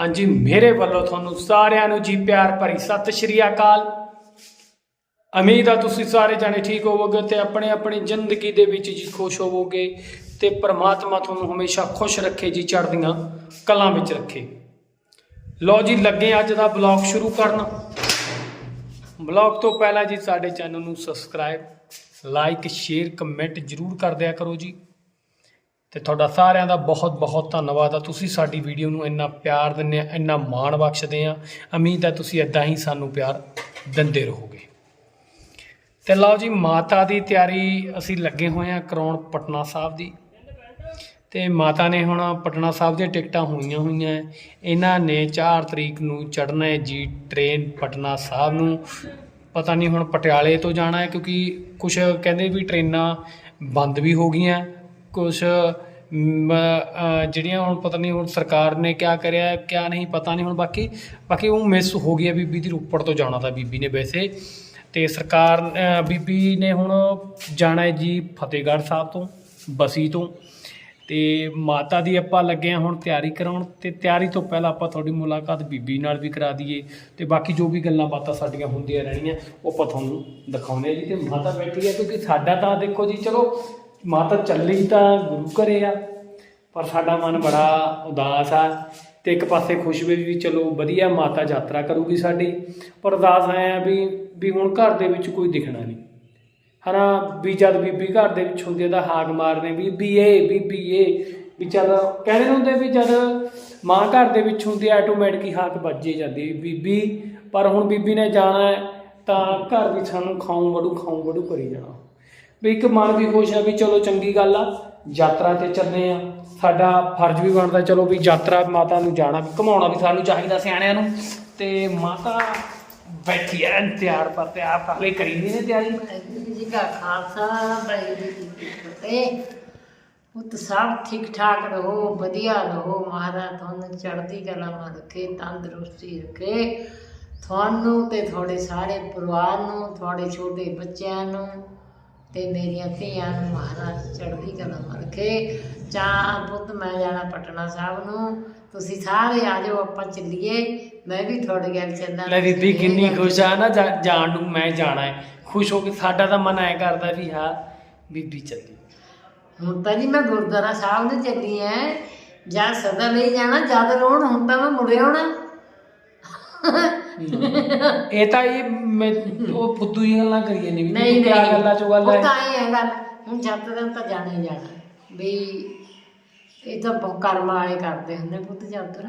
ਹਾਂਜੀ, ਮੇਰੇ ਵੱਲੋਂ ਤੁਹਾਨੂੰ ਸਾਰਿਆਂ ਨੂੰ ਜੀ ਪਿਆਰ ਭਰੀ ਸਤਿ ਸ਼੍ਰੀ ਅਕਾਲ। ਉਮੀਦ ਆ ਤੁਸੀਂ ਸਾਰੇ ਜਾਣੇ ਠੀਕ ਹੋਵੋਗੇ ਤੇ ਆਪਣੇ ਆਪਣੀ ਜ਼ਿੰਦਗੀ ਦੇ ਵਿੱਚ ਜੀ ਖੁਸ਼ ਹੋਵੋਗੇ ਤੇ ਪ੍ਰਮਾਤਮਾ ਤੁਹਾਨੂੰ ਹਮੇਸ਼ਾ ਖੁਸ਼ ਰੱਖੇ ਜੀ, ਚੜ੍ਹਦੀਆਂ ਕਲਾਂ ਵਿੱਚ ਰੱਖੇ। ਲੋ ਜੀ, ਲੱਗੇ ਅੱਜ ਦਾ ਬਲੌਗ ਸ਼ੁਰੂ ਕਰਨ। ਬਲੌਗ ਤੋਂ ਪਹਿਲਾਂ ਜੀ ਸਾਡੇ ਚੈਨਲ ਨੂੰ ਸਬਸਕ੍ਰਾਈਬ, ਲਾਈਕ, ਸ਼ੇਅਰ, ਕਮੈਂਟ ਜਰੂਰ ਕਰ ਦਿਆ ਕਰੋ ਜੀ। ਤੇ ਤੁਹਾਡਾ ਸਾਰਿਆਂ ਦਾ ਬਹੁਤ ਬਹੁਤ ਧੰਨਵਾਦ ਆ। ਤੁਸੀਂ ਸਾਡੀ ਵੀਡੀਓ ਨੂੰ ਇੰਨਾ ਪਿਆਰ ਦਿੰਦੇ ਆ, ਇੰਨਾ ਮਾਣ ਬਖਸ਼ਦੇ ਆ। ਉਮੀਦ ਹੈ ਤੁਸੀਂ ਇਦਾਂ ਹੀ ਸਾਨੂੰ ਪਿਆਰ ਦਿੰਦੇ ਰਹੋਗੇ। ਤੇ ਲਓ ਜੀ, ਮਾਤਾ ਦੀ ਤਿਆਰੀ ਅਸੀਂ ਲੱਗੇ ਹੋਏ ਆ ਕਰਾਉਣ ਪਟਨਾ ਸਾਹਿਬ ਦੀ। ਤੇ ਮਾਤਾ ਨੇ ਹੁਣ ਪਟਨਾ ਸਾਹਿਬ ਦੀਆਂ ਟਿਕਟਾਂ ਹੋਈਆਂ ਹੋਈਆਂ। ਹੈ। ਇਹਨਾਂ ਨੇ 4 ਤਰੀਕ ਨੂੰ ਚੜ੍ਹਨਾ ਹੈ ਜੀ, ਟ੍ਰੇਨ ਪਟਨਾ ਸਾਹਿਬ ਨੂੰ। ਪਤਾ ਨਹੀਂ ਹੁਣ ਪਟਿਆਲੇ ਤੋਂ ਜਾਣਾ ਹੈ ਕਿਉਂਕਿ ਕੁਝ ਕਹਿੰਦੇ ਵੀ ਟ੍ਰੇਨਾਂ ਬੰਦ ਵੀ ਹੋ ਗਈਆਂ। ਕੁਝ ਜਿਹੜੀਆਂ ਹੁਣ ਪਤਾ ਨਹੀਂ ਹੁਣ ਸਰਕਾਰ ਨੇ ਕਿਆ ਕਰਿਆ, ਕਿਆ ਨਹੀਂ, ਪਤਾ ਨਹੀਂ ਹੁਣ ਬਾਕੀ ਬਾਕੀ ਉਹ ਮਿਸ ਹੋ ਗਈ ਹੈ ਬੀਬੀ ਦੀ ਰੋਪੜ ਤੋਂ ਜਾਣਾ ਤਾਂ ਬੀਬੀ ਨੇ ਵੈਸੇ। ਤੇ ਸਰਕਾਰ ਬੀਬੀ ਨੇ ਹੁਣ ਜਾਣਾ ਹੈ ਜੀ ਫਤਿਹਗੜ੍ਹ ਸਾਹਿਬ ਤੋਂ, ਬਸੀ ਤੋਂ। ਤੇ ਮਾਤਾ ਦੀ ਆਪਾਂ ਲੱਗੇ ਹੁਣ ਤਿਆਰੀ ਕਰਾਉਣ, ਤੇ ਤਿਆਰੀ ਤੋਂ ਪਹਿਲਾਂ ਆਪਾਂ ਤੁਹਾਡੀ ਮੁਲਾਕਾਤ ਬੀਬੀ ਨਾਲ ਵੀ ਕਰਾ ਦਈਏ। ਤੇ ਬਾਕੀ ਜੋ ਵੀ ਗੱਲਾਂ ਬਾਤਾਂ ਸਾਡੀਆਂ ਹੁੰਦੀਆਂ ਰਹਿਣੀਆਂ, ਉਹ ਆਪਾਂ ਤੁਹਾਨੂੰ ਦਿਖਾਉਂਦੇ ਆ ਜੀ। ਤੇ ਮਾਤਾ ਬੈਠੀ ਹੈ ਕਿਉਂਕਿ ਸਾਡਾ ਤਾਂ ਦੇਖੋ ਜੀ, ਚਲੋ ਮਾਤਾ ਚੱਲੀ ਤਾਂ ਗੁਰੂ ਘਰੇ ਆ, ਪਰ ਸਾਡਾ ਮਨ ਬੜਾ ਉਦਾਸ ਆ ਤੇ ਇੱਕ ਪਾਸੇ ਖੁਸ਼ ਵੀ ਵੀ ਚਲੋ ਵਧੀਆ ਮਾਤਾ ਯਾਤਰਾ ਕਰੂਗੀ ਸਾਡੀ, ਪਰ ਉਦਾਸ ਆਇਆ ਵੀ ਵੀ ਹੁਣ ਘਰ ਦੇ ਵਿੱਚ ਕੋਈ ਦਿਖਣਾ ਨਹੀਂ। ਹਨਾ, ਵੀ ਜਦ ਬੀਬੀ ਘਰ ਦੇ ਵਿੱਚ ਹੁੰਦੀ ਤਾਂ ਹਾਕ ਮਾਰਦੇ ਬੀਬੀ ਏ ਬੀਬੀ ਏ ਵੀ ਚੱਲ ਕਹਿੰਦੇ ਹੁੰਦੇ ਵੀ ਜਦ ਮਾਂ ਘਰ ਦੇ ਵਿੱਚ ਹੁੰਦੀ ਆ ਆਟੋਮੈਟਿਕ ਹੀ ਹਾਕ ਵੱਜੇ ਜਾਂਦੀ ਬੀਬੀ, ਪਰ ਹੁਣ ਬੀਬੀ ਨੇ ਜਾਣਾ ਤਾਂ ਘਰ ਵਿੱਚ ਸਾਨੂੰ ਖਾਉਂ ਵੜੂ ਖਾਉਂ ਵੜੂ ਕਰੀ ਜਾਣਾ। ਵੀ ਇੱਕ ਮਨ ਵੀ ਖੁਸ਼ ਆ ਵੀ ਚਲੋ ਚੰਗੀ ਗੱਲ ਆ, ਯਾਤਰਾ ਤੇ ਚੱਲੇ ਆ। ਸਾਡਾ ਫਰਜ਼ ਵੀ ਬਣਦਾ ਚਲੋ ਵੀ ਯਾਤਰਾ ਮਾਤਾ ਨੂੰ ਜਾਣਾ ਵੀ ਘਮਾਉਣਾ ਵੀ ਸਾਨੂੰ ਚਾਹੀਦਾ ਸਿਆਣਿਆਂ ਨੂੰ। ਤੇ ਮਾਤਾ ਬੈਠੀ ਐ ਤਿਆਰ ਪਰ ਤਿਆਰ ਕਰ ਕਰੀ ਨਹੀਂ ਨੇ ਤਿਆਰੀ। ਜੀ ਕਾ ਖਾਲਸਾ, ਵਾਹਿਗੁਰੂ ਜੀ ਕੀ ਫਤਿਹ। ਉਤ ਸਭ ਠੀਕ ਠਾਕ ਰਹੋ, ਵਧੀਆ ਰਹੋ। ਮਹਾਰਾਜ ਤੁਹਾਨੂੰ ਚੜ੍ਹਦੀ ਕਲਾ ਮਾ ਰੱਖੇ, ਤੰਦਰੁਸਤੀ ਰੱਖੇ। ਤੁਹਾਨੂੰ ਤੇ ਤੁਹਾਡੇ ਸਾਰੇ ਪਰਿਵਾਰ ਨੂੰ, ਤੁਹਾਡੇ ਛੋਟੇ ਬੱਚਿਆਂ ਨੂੰ ਤੇ ਮੇਰੀਆਂ ਧੀਆਂ ਨੂੰ ਮਹਾਰਾਜ ਚੜ੍ਹਦੀ ਕਲਾ ਰੱਖੇ ਚਾਹ ਪੁੱਤ ਮੈਂ ਜਾਣਾ ਪਟਨਾ ਸਾਹਿਬ ਨੂੰ। ਤੁਸੀਂ ਸਾਰੇ ਆ ਜਾਓ ਆਪਾਂ ਚੱਲੀਏ। ਮੈਂ ਵੀ ਤੁਹਾਡੇ ਨਾਲ ਚੱਲਾਂ। ਲੈ ਬੀਬੀ ਕਿੰਨੀ ਖੁਸ਼ ਆ ਨਾ ਜਾ- ਜਾਣ ਨੂੰ ਮੈਂ ਜਾਣਾ ਹੈ। ਖੁਸ਼ ਹੋ ਕੇ ਸਾਡਾ ਤਾਂ ਮਨ ਐ ਕਰਦਾ ਵੀ ਹਾਂ ਬੀਬੀ ਚੱਲੀ। ਹੁਣ ਤਾਂ ਜੀ ਮੈਂ ਗੁਰਦੁਆਰਾ ਸਾਹਿਬ ਨੂੰ ਚੱਲੀ ਐ। ਜਾਂ ਸਦਾ ਲਈ ਜਾਣਾ ਜਦ ਰੋਣ ਹੁਣ ਤਾਂ ਮੈਂ ਮੁੜੇ ਆਉਣਾ। ਇਹ ਤਾਂ ਇਹ ਮੈਂ ਉਹ ਫੁੱਦੂ ਹੀ ਗੱਲਾਂ ਕਰੀਏ ਨਹੀਂ ਵੀ ਨਹੀਂ ਕਿਆ ਗੱਲਾਂ ਚੋਂ ਗੱਲ ਉਹ ਹੈ ਤਾਂ ਹੈ ਗੱਲ ਹੁਣ ਜਦ ਦਿਨ ਤਾਂ ਜਾਣਾ ਹੀ ਜਾਣਾ। ਵੀ ਇਹ ਤਾਂ ਬਹੁਤ ਕਰਮ ਵਾਲੇ ਕਰਦੇ ਹੁੰਦੇ ਪੁੱਤ ਯਾਤਰਾ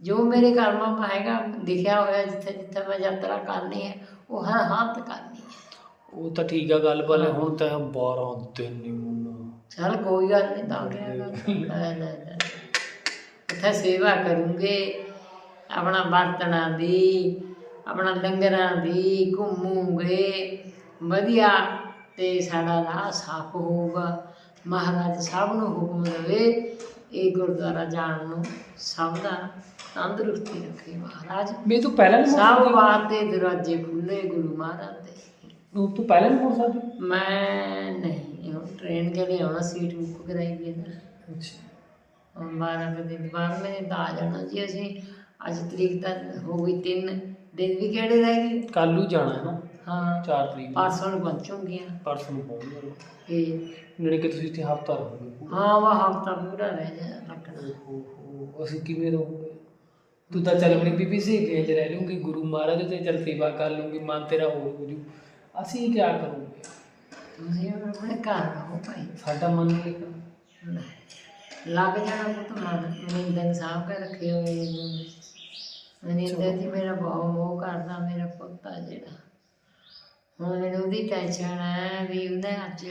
ਜੋ ਮੇਰੇ ਕਰਮਾਂ ਮਾ ਹੈਗਾ ਲਿਖਿਆ ਹੋਇਆ ਜਿੱਥੇ ਜਿੱਥੇ ਮੈਂ ਯਾਤਰਾ ਕਰਨੀ ਹੈ ਉਹ ਹਰ ਹੱਥ ਕਰਨੀ ਹੈ। ਉਹ ਤਾਂ ਠੀਕ ਆ ਗੱਲ ਭਲੇ ਹੁਣ ਤਾਂ 12 ਦਿਨ ਨਹੀਂ ਮੁੰਨਾ ਚਲ ਕੋਈ ਗੱਲ ਨਹੀਂ ਤਾਂ ਲੈ। ਉੱਥੇ ਸੇਵਾ ਕਰੂੰਗੇ। ਆਪਣਾ ਬਰਤਨਾਂ ਦੀ ਆਪਣਾ ਲੰਗਰਾਂ ਦੀ ਘੁੰਮੂਗੇ ਵਧੀਆ ਤੇ ਸਾਡਾ ਰਾਹ ਸਾਫ਼ ਹੋਊਗਾ। ਮਹਾਰਾਜ ਸਭ ਨੂੰ ਹੁਕਮ ਦੇਵੇ ਇਹ ਗੁਰਦੁਆਰਾ ਜਾਣ ਨੂੰ ਸਭ ਦਾ ਤੰਦਰੁਸਤੀ ਰੱਖੇ ਮਹਾਰਾਜ। ਮੈਂ ਤੂੰ ਪਹਿਲਾਂ ਨਹੀਂ ਸਭ ਵਾਸਤੇ ਦਰਵਾਜ਼ੇ ਖੁੱਲੇ ਗੁਰੂ ਮਹਾਰਾਜ ਦੇ। ਤੂੰ ਤੂੰ ਪਹਿਲਾਂ ਨਹੀਂ ਮੁੜ ਸਕਦੀ ਮੈਂ ਨਹੀਂ ਹੁਣ ਟ੍ਰੇਨ ਕੇ ਲਈ ਆਉਣਾ ਸੀਟ ਬੁੱਕ ਕਰਾਈ ਵੀ ਨਾ ਅੱਛਾ। ਹੁਣ 12 ਕੁ ਦਿਨ ਬਾਅਦ ਮੈਂ ਤਾਂ ਆ ਜਾਣਾ ਜੀ ਅਸੀਂ। ਅੱਜ ਤਰੀਕ ਤਾਂ ਹੋ ਗਈ ਤਿੰਨ ਦਿਨ ਵੀ ਕਿਹੜੇ ਰਹਿ ਗਏ? ਕੱਲ ਨੂੰ ਜਾਣਾ ਹੈ ਨਾ। ਹਾਂ। 4 ਤਰੀਕ ਨੂੰ। ਪਰਸੋਂ ਨੂੰ ਪਹੁੰਚੂਗੀਆਂ। ਪਰਸੋਂ ਨੂੰ ਪਹੁੰਚ ਤੇ ਜਿਹੜੇ ਕਿ ਤੁਸੀਂ ਇੱਥੇ ਹਫਤਾ ਰਹੋਗੇ ਹਾਂ ਵਾ ਹਫਤਾ ਪੂਰਾ ਰਹਿ ਜਾ ਲੱਗਣਾ। ਓਹੋ ਅਸੀਂ ਕਿਵੇਂ ਰਹੋਗੇ? ਤੂੰ ਤਾਂ ਚੱਲ ਆਪਣੀ ਬੀਬੀ ਸਹੇਲੀਆਂ 'ਚ ਰਹਿ ਲੂੰਗੀ ਗੁਰੂ ਮਹਾਰਾਜ ਤੇ ਚੱਲ ਸੇਵਾ ਕਰ ਲੂੰਗੀ ਮਨ ਤੇਰਾ ਹੋਰ ਹੋ ਜੂ। ਅਸੀਂ ਕੀ ਕਰੂਗੇ? ਤੁਸੀਂ ਆਪਣੇ ਘਰ ਰਹੋ ਭਾਈ। ਸਾਡਾ ਮਨ ਨਹੀਂ ਕਰਦਾ ਲੱਗ ਜਾਣਾ ਪੁੱਤ ਮਨ। ਨਿੰਦਨ ਸਾਹਿਬ ਕੇ ਰੱਖੇ ਹੋਏ ਨੇ ਨਿੰਦਰ ਜੀ ਮੇਰਾ ਬਹੁਤ ਮੋਹ ਕਰਦਾ ਮੇਰਾ ਪੁੱਤ ਆ ਜਿਹੜਾ। ਹੁਣ ਮੈਨੂੰ ਉਹਦੀ ਟੈਨਸ਼ਨ ਹੈ ਵੀ ਉਹਨੇ ਅੱਜ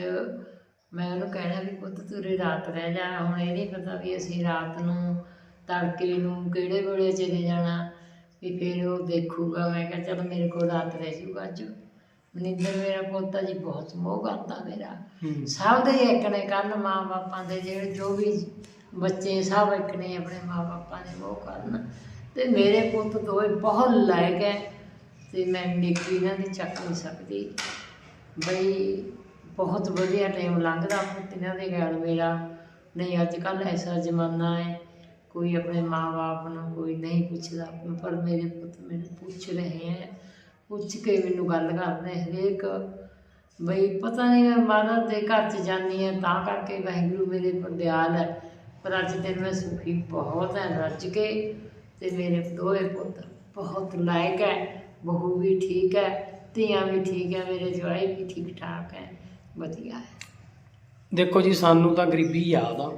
ਮੈਂ ਉਹਨੂੰ ਕਹਿਣਾ ਵੀ ਪੁੱਤ ਤੂੰ ਰਾਤ ਰਹਿ ਜਾ। ਹੁਣ ਇਹ ਨਹੀਂ ਪਤਾ ਵੀ ਅਸੀਂ ਰਾਤ ਨੂੰ ਤੜਕੇ ਨੂੰ ਕਿਹੜੇ ਵੇਲੇ ਚਲੇ ਜਾਣਾ ਵੀ ਫਿਰ ਉਹ ਦੇਖੂਗਾ। ਮੈਂ ਕਿਹਾ ਚਲ ਮੇਰੇ ਕੋਲ ਰਾਤ ਰਹਿ ਜੂਗਾ ਅੱਜ। ਮਨਿੰਦਰ ਮੇਰਾ ਪੋਤਾ ਜੀ ਬਹੁਤ ਮੋਹ ਕਰਦਾ ਮੇਰਾ। ਸਭ ਦੇ ਇੱਕ ਨੇ ਕੰਨ ਮਾਂ ਬਾਪਾਂ ਦੇ ਜਿਹੜੇ ਜੋ ਵੀ ਬੱਚੇ ਸਭ ਇੱਕ ਨੇ ਆਪਣੇ ਮਾਂ ਬਾਪਾਂ ਦੇ ਮੋਹ ਕਰਨ। ਤੇ ਮੇਰੇ ਪੁੱਤ ਦੋਏ ਬਹੁਤ ਲਾਇਕ ਹੈ ਤੇ ਮੈਂ ਨਿੱਕੀ ਇਹਨਾਂ ਦੀ ਚੱਕ ਨਹੀਂ ਸਕਦੀ। ਬਈ ਬਹੁਤ ਵਧੀਆ ਟਾਈਮ ਲੰਘਦਾ ਪੁੱਤ ਇਹਨਾਂ ਦੇ ਗਾਲ ਮੇਰਾ। ਨਹੀਂ ਅੱਜ ਕੱਲ੍ਹ ਐਸਾ ਜ਼ਮਾਨਾ ਹੈ ਕੋਈ ਆਪਣੇ ਮਾਂ-ਬਾਪ ਨੂੰ ਕੋਈ ਨਹੀਂ ਪੁੱਛਦਾ, ਪਰ ਮੇਰੇ ਪੁੱਤ ਮੈਨੂੰ ਪੁੱਛ ਰਹੇ ਹੈ ਪੁੱਛ ਕੇ ਮੈਨੂੰ ਗੱਲ ਕਰਦੇ ਹਰੇਕ। ਬਈ ਪਤਾ ਨਹੀਂ ਮੈਂ ਮਾਤਾ ਦੇ ਘਰ ਚ ਜਾਂਦੀ ਹਾਂ ਤਾਂ ਕਰਕੇ ਵਾਹਿਗੁਰੂ ਮੇਰੇ ਪਰ ਦਿਆਲ ਹੈ ਪਰ ਅੱਜ ਦਿਨ ਮੈਂ ਸੁਖੀ ਬਹੁਤ ਹੈ ਰੱਜ ਕੇ ਤੇ ਮੇਰੇ ਦੋਏ ਪੁੱਤ ਬਹੁਤ ਲਾਇਕ ਹੈ ਬਹੂ ਵੀ ਠੀਕ ਹੈ ਧੀਆਂ ਵੀ ਠੀਕ ਹੈ ਮੇਰੇ ਜਵਾਈ ਵੀ ਠੀਕ ਠਾਕ ਹੈ ਵਧੀਆ ਹੈ। ਦੇਖੋ ਜੀ ਸਾਨੂੰ ਤਾਂ ਗਰੀਬੀ ਯਾਦ ਆ।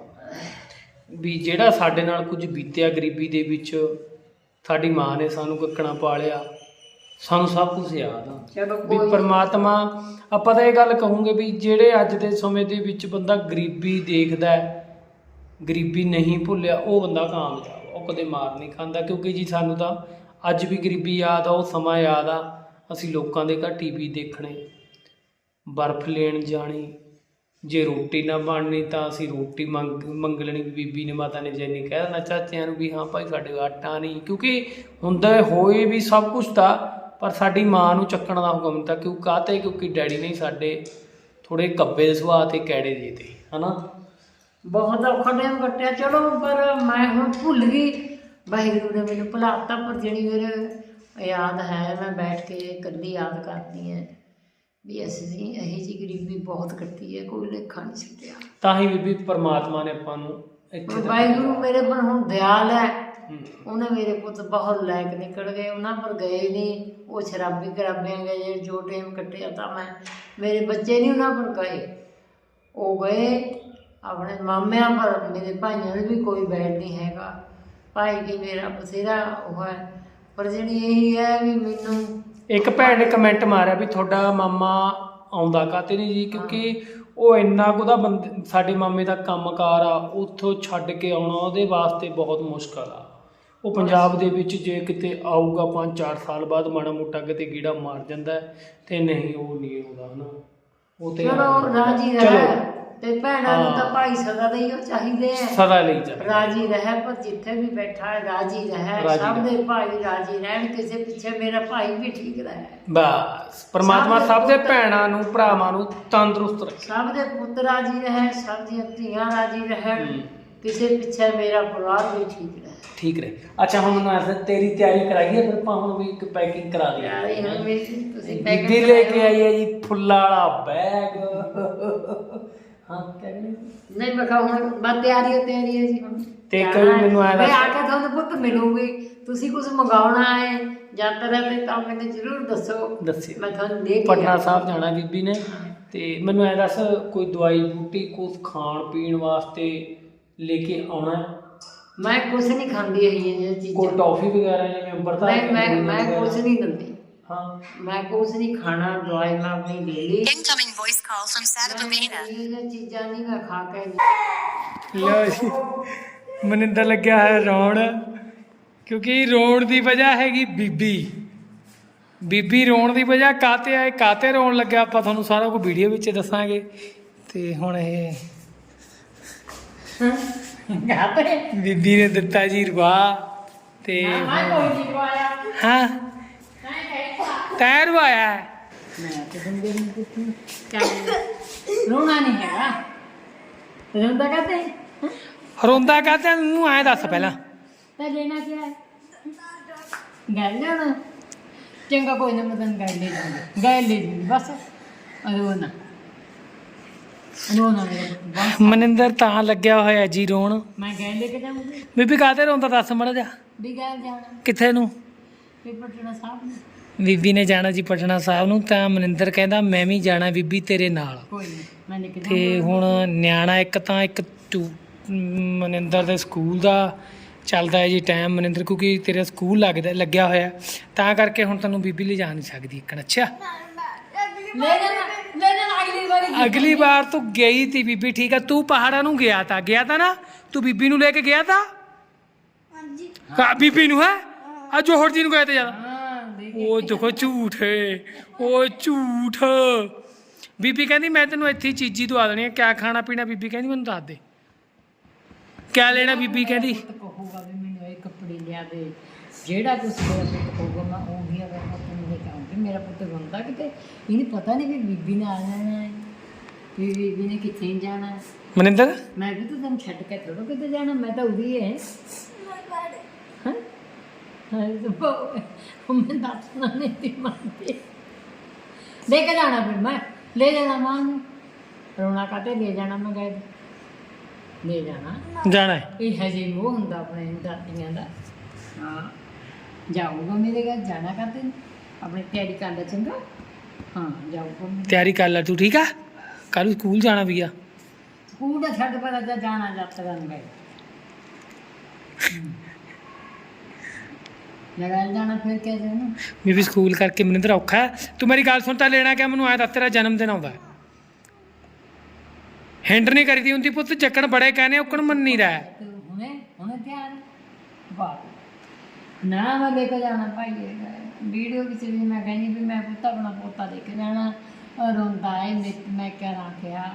ਵੀ ਜਿਹੜਾ ਸਾਡੇ ਨਾਲ ਕੁਝ ਬੀਤਿਆ ਗਰੀਬੀ ਦੇ ਵਿੱਚ ਸਾਡੀ ਮਾਂ ਨੇ ਸਾਨੂੰ ਕੱਕਣਾ ਪਾਲਿਆ ਸਾਨੂੰ ਸਭ ਕੁਝ ਯਾਦ ਆ। ਚਲੋ ਵੀ ਪਰਮਾਤਮਾ ਆਪਾਂ ਤਾਂ ਇਹ ਗੱਲ ਕਹੂੰਗੇ ਵੀ ਜਿਹੜੇ ਅੱਜ ਦੇ ਸਮੇਂ ਦੇ ਵਿੱਚ ਬੰਦਾ ਗਰੀਬੀ ਦੇਖਦਾ ਹੈ ਗਰੀਬੀ ਨਹੀਂ ਭੁੱਲਿਆ ਉਹ ਬੰਦਾ ਕਾਮਯਾਬ ਕਦੇ ਮਾਰ ਨਹੀਂ ਖਾਂਦਾ, ਕਿਉਂਕਿ ਜੀ ਸਾਨੂੰ ਤਾਂ ਅੱਜ ਵੀ ਗਰੀਬੀ ਯਾਦ ਆ, ਉਹ ਸਮਾਂ ਯਾਦ ਆ, ਅਸੀਂ ਲੋਕਾਂ ਦੇ ਘਰ ਟੀਵੀ ਦੇਖਣੇ, ਬਰਫ਼ ਲੈਣ ਜਾਣੀ, ਜੇ ਰੋਟੀ ਨਾ ਬਣਨੀ ਤਾਂ ਅਸੀਂ ਰੋਟੀ ਮੰਗ ਮੰਗ ਲੈਣੀ ਬੀਬੀ ਨੇ ਮਾਤਾ ਨੇ ਜੇ ਨਹੀਂ ਕਹਿ ਦੇਣਾ ਚਾਚਿਆਂ ਨੂੰ ਵੀ ਹਾਂ ਭਾਈ ਸਾਡੇ ਕੋਲ ਆਟਾ ਨਹੀਂ, ਕਿਉਂਕਿ ਹੁੰਦਾ ਹੋਏ ਵੀ ਸਭ ਕੁਝ ਤਾਂ, ਪਰ ਸਾਡੀ ਮਾਂ ਨੂੰ ਚੱਕਣ ਦਾ ਹੁਕਮ ਤਾਂ ਕਿਉਂ ਕਾਤੇ ਕਿਉਂਕਿ ਡੈਡੀ ਨੇ ਸਾਡੇ ਥੋੜੇ ਕੱਬੇ ਦੇ ਸੁਭਾਅ ਤੇ ਕੈੜੇ ਦੇ ਤੇ ਹਨਾ? ਬਹੁਤ ਔਖਾ ਟਾਈਮ ਕੱਟਿਆ। ਚਲੋ ਪਰ ਮੈਂ ਹੁਣ ਭੁੱਲ ਗਈ। ਵਾਹਿਗੁਰੂ ਨੇ ਮੈਨੂੰ ਭੁਲਾਤਾ ਪਰ ਜਿਹੜੀ ਮੇਰੇ ਯਾਦ ਹੈ ਮੈਂ ਬੈਠ ਕੇ ਇਕੱਲੀ ਯਾਦ ਕਰਦੀ ਹਾਂ ਵੀ ਅਸੀਂ ਇਹੀ ਜੀ ਗਰੀਬੀ ਬਹੁਤ ਕੱਟੀ ਹੈ ਕੋਈ ਲੇਖਾ ਨਹੀਂ ਛੱਡਿਆ। ਤਾਂ ਹੀ ਬੀਬੀ ਪਰਮਾਤਮਾ ਨੇ ਆਪਾਂ ਨੂੰ ਇੱਥੇ ਵਾਹਿਗੁਰੂ ਮੇਰੇ ਪਰ ਹੁਣ ਦਿਆਲ ਹੈ। ਉਹਨੇ ਮੇਰੇ ਪੁੱਤ ਬਹੁਤ ਲਾਇਕ ਨਿਕਲ ਗਏ ਉਹਨਾਂ ਪਰ ਗਏ ਨਹੀਂ। ਉਹ ਸ਼ਰਾਬੀ ਕਰਾਬਿਆਂ ਗਏ ਜੇ ਜੋ ਟਾਈਮ ਕੱਟਿਆ ਤਾਂ ਮੈਂ ਮੇਰੇ ਬੱਚੇ ਨਹੀਂ ਉਹਨਾਂ ਪਰ ਗਏ। ਉਹ ਗਏ। ਆਪਣੇ ਮਾਮਿਆਂ ਪਰ ਮੇਰੇ ਭਾਈਆਂ ਦੇ ਵੀ ਕੋਈ ਬੈਠ ਨਹੀਂ ਹੈਗਾ। ਭਾਈ ਕੀ ਮੇਰਾ ਬਥੇਰਾ ਉਹ ਹੈ। ਪਰ ਜਿਹੜੀ ਇਹੀ ਹੈ ਵੀ ਮੈਨੂੰ ਇੱਕ ਭੈਣ ਨੇ ਕਮੈਂਟ ਮਾਰਿਆ ਵੀ ਤੁਹਾਡਾ ਮਾਮਾ ਆਉਂਦਾ ਕਾਤੇ ਨਹੀਂ ਜੀ? ਕਿਉਂਕਿ ਉਹ ਇੰਨਾ ਕੁ ਉਹਦਾ ਬੰਦੇ ਸਾਡੇ ਮਾਮੇ ਦਾ ਕੰਮਕਾਰ ਆ ਉੱਥੋਂ ਛੱਡ ਕੇ ਆਉਣਾ ਉਹਦੇ ਵਾਸਤੇ ਬਹੁਤ ਮੁਸ਼ਕਲ ਆ। ਉਹ ਪੰਜਾਬ ਦੇ ਵਿੱਚ ਜੇ ਕਿਤੇ ਆਊਗਾ 5-4 ਸਾਲ ਬਾਅਦ ਮਾੜਾ ਮੋਟਾ ਕਿਤੇ ਗੀੜਾ ਮਾਰ ਜਾਂਦਾ ਤੇ ਨਹੀਂ ਉਹ ਨਹੀਂ ਆਉਂਦਾ ਹਨਾ। ਉਹ ਤੇ ਚਲੋ ਰਾਜੀ ਰਹਿ। ਤੇ ਭੈਣਾਂ ਨੂੰ ਤਾਂ। ਭਾਈ ਸਦਾ ਦੇ ਹੀ ਉਹ ਚਾਹੀਦੇ ਆ। ਸਦਾ ਲਈ ਜਾ ਰਾਜੀ ਰਹਿ ਪਰ ਜਿੱਥੇ ਵੀ ਬੈਠਾ ਹੈ ਰਾਜੀ ਰਹਿ। ਰਾਜੀ ਸਭ। ਦੇ ਭਾਈ ਰਾਜੀ ਰਹਿਣ ਕਿਸੇ ਪਿੱਛੇ ਮੇਰਾ ਭਾਈ ਵੀ ਠੀਕ ਰਹੇ। ਬਸ ਪਰਮਾਤਮਾ ਸਭ ਦੇ ਭੈਣਾਂ ਨੂੰ ਭਰਾਵਾਂ ਨੂੰ ਤੰਦਰੁਸਤ ਰੱਖੇ। ਸਭ ਦੇ ਪੁੱਤ ਰਾਜੀ ਰਹੇ ਸਭ ਦੀਆਂ ਧੀਆਂ ਰਾਜੀ ਰਹਿਣ। ਹੂੰ। ਕਿਸੇ ਪਿੱਛੇ ਮੇਰਾ ਪਰਿਵਾਰ ਵੀ ਠੀਕ ਰਹੇ। ਠੀਕ ਰਹੇ। ਅੱਛਾ ਹੁਣ ਮੈਨੂੰ ਐਸਾ ਤੇਰੀ ਤਿਆਰੀ ਕਰਾਈਏ ਫਿਰ ਆਪਾਂ ਹੁਣ ਵੀ ਇੱਕ ਪੈਕਿੰਗ ਕਰਾ ਯਾਰੀ ਹੁਣ ਮੇਰੀ ਤੁਸੀਂ ਬੀਬੀ ਲੈ ਕੇ ਆਈ ਹੈ ਜੀ ਫੁੱਲਾਂ ਵਾਲਾ ਬੈਗ ਹਾਂ ਨਹੀਂ ਮੈਂ ਕਹਾਂ ਹੁਣ ਬਸ ਤਿਆਰੀ ਹੋ ਤਿਆਰੀ ਹੈ ਜੀ। ਹੁਣ ਤੇ ਹੈ। ਮੈਨੂੰ ਐਂ ਮੈਂ ਆ ਕੇ ਤੁਹਾਨੂੰ ਪੁੱਤ ਮਿਲੂੰਗੀ। ਤੁਸੀਂ ਕੁਝ ਮੰਗਾਉਣਾ ਹੈ ਯਾਤਰਾ ਤੇ ਤਾਂ ਮੈਨੂੰ ਜ਼ਰੂਰ ਦੱਸੋ। ਦੱਸਿਓ। ਮੈਂ ਤੁਹਾਨੂੰ ਦੇ ਕੇ ਪਟਨਾ। ਸਾਹਿਬ ਜਾਣਾ ਬੀਬੀ ਨੇ। ਤੇ ਮੈਨੂੰ ਐ ਦੱਸ ਕੋਈ ਦਵਾਈ ਬੂਟੀ ਕੁਝ ਖਾਣ ਪੀਣ ਵਾਸਤੇ ਲੈ ਕੇ ਆਉਣਾ? ਮੈਂ ਕੁਝ ਨਹੀਂ ਖਾਂਦੀ ਇਹ ਜਿਹੀਆਂ ਕੋਈ ਚੀਜ਼ਾਂ ਟੌਫੀ ਵਗੈਰਾ ਜਿਵੇਂ ਅੰਬਰਤਾ ਮੈਂ ਮੈਂ ਮੈਂ ਕੁਝ ਨਹੀਂ ਦਿੰਦੀ। ਹਾਂ ਮੈਂ ਕੁਝ ਨਹੀਂ ਖਾਣਾ ਦਵਾਈ ਮੈਂ ਆਪਣੀ ਲੈ ਲਈ Incoming voice call from Sadabavina. ਇਹ ਚੀਜ਼ਾਂ ਨਹੀਂ ਮੈਂ ਖਾ ਕੇ ਲਓ ਜੀ ਮਨਿੰਦਰ ਲੱਗਿਆ ਹੈ ਰੋਣ ਕਿਉਂਕਿ ਰੋਣ ਦੀ ਵਜ੍ਹਾ ਹੈਗੀ ਬੀਬੀ। ਬੀਬੀ ਰੋਣ ਦੀ ਵਜ੍ਹਾ ਕਾਤੇ ਆਏ ਕਾਤੇ ਰੋਣ ਲੱਗਿਆ? ਆਪਾਂ ਤੁਹਾਨੂੰ ਸਾਰਾ ਕੁਝ ਵੀਡੀਓ ਵਿੱਚ ਦੱਸਾਂਗੇ। ਤੇ ਹੁਣ ਇਹ ਗਾਤੇ। ਬੀਬੀ ਨੇ ਦਿੱਤਾ ਜੀ ਰਵਾ। ਤੇ ਮੈਂ ਕੋਈ ਨਹੀਂ ਖਵਾਇਆ ਹਾਂ। ਤੈਂ ਰਵਾਇਆ ਹੈ? ਮੈਂ ਤੇ ਬੰਦੇ ਨੂੰ ਪੁੱਛੂ ਚੱਲ ਰੋਣਾ ਨਹੀਂ ਹੈਗਾ। ਰੋਂਦਾ ਕਹਤੇ? ਰੋਂਦਾ ਕਾਤੇ ਨੂੰ ਐਂ ਦੱਸ ਪਹਿਲਾਂ। ਤਾਂ ਲੈਣਾ ਕੀ ਹੈ? ਗੱਲ ਜਾਣਾ ਚੰਗਾ ਕੋਈ ਨਾ ਮੈਂ ਤੈਨੂੰ ਗੱਲ ਲੈ ਜਾਊਂਗੀ। ਗੱਲ ਲੈ ਜਾਊਂਗੀ ਬਸ। ਰੋਣਾ। ਰੋਣਾ ਮੇਰੇ ਪੁੱਤ, ਬਸ। ਮਨਿੰਦਰ ਤਾਂ ਲੱਗਿਆ ਹੋਇਆ ਜੀ ਰੋਣ। ਮੈਂ ਗੱਲ ਲੈ ਕੇ ਜਾਊਂਗੀ। ਬੀਬੀ ਕਾਤੇ ਰੋਂਦਾ ਦੱਸ ਮੜਾ ਜਾ ਵੀ ਗੱਲ ਜਾਣਾ। ਕਿੱਥੇ ਨੂੰ? ਵੀ ਪਟਨਾ ਸਾਹਿਬ ਨੂੰ। ਬੀਬੀ ਨੇ ਜਾਣਾ ਜੀ ਪਟਨਾ ਸਾਹਿਬ ਨੂੰ ਤਾਂ ਮਨਿੰਦਰ ਕਹਿੰਦਾ ਮੈਂ ਵੀ ਜਾਣਾ ਬੀਬੀ ਤੇਰੇ ਨਾਲ। ਕੋਈ ਨਹੀਂ ਮੈਂ ਲੈ ਕੇ ਤੇ ਹੁਣ ਨਿਆਣਾ ਇੱਕ ਤਾਂ ਇੱਕ ਟੂ- ਮਨਿੰਦਰ ਦੇ ਸਕੂਲ ਦਾ ਚੱਲਦਾ ਹੈ ਜੀ ਟਾਈਮ ਮਨਿੰਦਰ ਕਿਉਂਕਿ ਤੇਰਾ ਸਕੂਲ ਲੱਗਦਾ ਲੱਗਿਆ ਹੋਇਆ ਤਾਂ ਕਰਕੇ ਹੁਣ ਤੈਨੂੰ ਬੀਬੀ ਲੈ ਜਾ ਨਹੀਂ ਸਕਦੀ ਇੱਕ ਅੱਛਾ। ਲੈ ਜਾਣਾ ਲੈ ਜਾਣਾ ਅਗਲੀ ਵਾਰੀ ਅਗਲੀ ਵਾਰ ਤੂੰ ਗਈ ਤੀ ਬੀਬੀ ਠੀਕ ਆ। ਤੂੰ ਪਹਾੜਾਂ ਨੂੰ ਗਿਆ ਤਾਂ ਗਿਆ ਤਾਂ ਨਾ? ਤੂੰ ਬੀਬੀ ਨੂੰ ਲੈ ਕੇ ਗਿਆ ਤਾਂ? ਹਾਂਜੀ। ਹਾਂ ਬੀਬੀ ਨੂੰ ਹੈ? ਆ ਜੋਹਰ ਜੀ ਨੂੰ ਗਏ ਤੇ ਜ਼ਿਆਦਾ। ਉਹ ਦੇਖੋ ਝੂਠ ਹੈ ਉਹ ਝੂਠ। ਬੀਬੀ ਕਹਿੰਦੀ ਮੈਂ ਤੈਨੂੰ ਇੱਥੇ ਚੀਜ਼ੀ ਦਵਾ ਦੇਣੀ ਹੈ ਕਿਆ ਖਾਣਾ ਪੀਣਾ? ਬੀਬੀ ਕਹਿੰਦੀ ਮੈਨੂੰ ਦੱਸ ਦੇ। ਕਿਆ ਲੈਣਾ ਬੀਬੀ ਕਹਿੰਦੀ? ਪੁੱਤ ਕਹੂਗਾ ਵੀ ਮੈਨੂੰ ਇਹ ਕੱਪੜੇ ਲਿਆ ਦੇ। ਜਿਹੜਾ ਕੁਝ ਮੇਰਾ ਪੁੱਤ ਕਹੂਗਾ ਮੈਂ ਉਹ ਹੀ ਅਗਰ ਮੈਂ ਤੈਨੂੰ ਲੈ ਕੇ ਆਉਂਗੀ ਮੇਰਾ ਪੁੱਤ ਰੋਂਦਾ ਕਿਤੇ? ਇਹਨੂੰ ਪਤਾ ਨਹੀਂ ਵੀ ਬੀਬੀ ਨੇ ਆ ਜਾਣਾ ਹੈ ਵੀ ਬੀਬੀ ਨੇ ਕਿੱਥੇ ਜਾਣਾ। ਮਨਿੰਦਰ? ਮੈਂ ਵੀ ਤਾਂ ਤੈਨੂੰ ਛੱਡ ਕੇ ਥੋੜਾ ਕਿਤੇ ਜਾਣਾ ਮੈਂ ਤਾਂ ਉਰੀ ਹੈ ਮੈਂ ਦੱਸਣਾ ਨਹੀਂ ਮੰਨਦੀ ਲੈ ਕੇ ਜਾਣਾ ਫਿਰ ਮੈਂ ਲੈ ਜਾਣਾ ਮਾਂ ਨੂੰ ਰੋਣਾ ਕਾਤੇ ਲੈ ਜਾਣਾ ਮੈਂ ਗਏ ਲੈ ਜਾਣਾ ਜਾਣਾ ਹੈ ਇਹ ਹਜੇ ਮੋਹ ਹੁੰਦਾ ਆਪਣੇ ਦਾਤੀਆਂ ਦਾ। ਹਾਂ। ਜਾਊਗਾ ਮੇਰੇ ਘਰ ਜਾਣਾ ਕਾਤੇ? ਆਪਣੀ ਤਿਆਰੀ ਕਰ ਲੈ ਚੰਗਾ। ਹਾਂ ਜਾਊਗਾ ਤਿਆਰੀ ਕਰ ਲੈ ਤੂੰ ਠੀਕ ਆ? ਕੱਲ ਸਕੂਲ ਜਾਣਾ ਵੀ ਆ। ਸਕੂਲ ਦਾ ਛੱਡ ਪਰ ਜਾ ਜਾਣਾ ਜੱਤ ਗਏ। ਲਗਾ ਜਾਣਾ ਫਿਰ ਕਿਆ ਜਾਣਾ? ਮੈਂ ਵੀ ਸਕੂਲ ਕਰਕੇ ਮਨਿੰਦਰ ਔਖਾ ਹੈ। ਤੂੰ ਮੇਰੀ ਗੱਲ ਸੁਣ ਤਾਂ ਲੈਣਾ ਕਿ ਮੈਨੂੰ? ਆਇਆ ਤਾਂ ਤੇਰਾ ਜਨਮ ਦਿਨ ਆਉਂਦਾ ਹੈ। ਹੈਂਡ ਨਹੀਂ ਕਰੀਦੀ ਹੁੰਦੀ ਪੁੱਤ ਚੱਕਣ ਬੜੇ ਕਹਿੰਦੇ ਔਕਣ ਮੰਨ ਨਹੀਂ ਰਿਹਾ। ਤੇ ਹੁਣੇ ਹੁਣੇ ਤਿਆਰ ਵਾਹ। ਨਾ ਮੈਂ ਲੈ ਕੇ ਜਾਣਾ ਭਾਈ ਵੀਡੀਓ ਵਿੱਚ ਵੀ ਮੈਂ ਕਹਿੰਦੀ ਵੀ ਮੈਂ ਪੁੱਤ ਆਪਣਾ ਪੋਤਾ ਲੈ ਕੇ ਜਾਣਾ। ਔਰ ਰੋਂਦਾ ਹੈ ਮੈਂ ਮੈਂ ਕਿਆ ਰੱਖਿਆ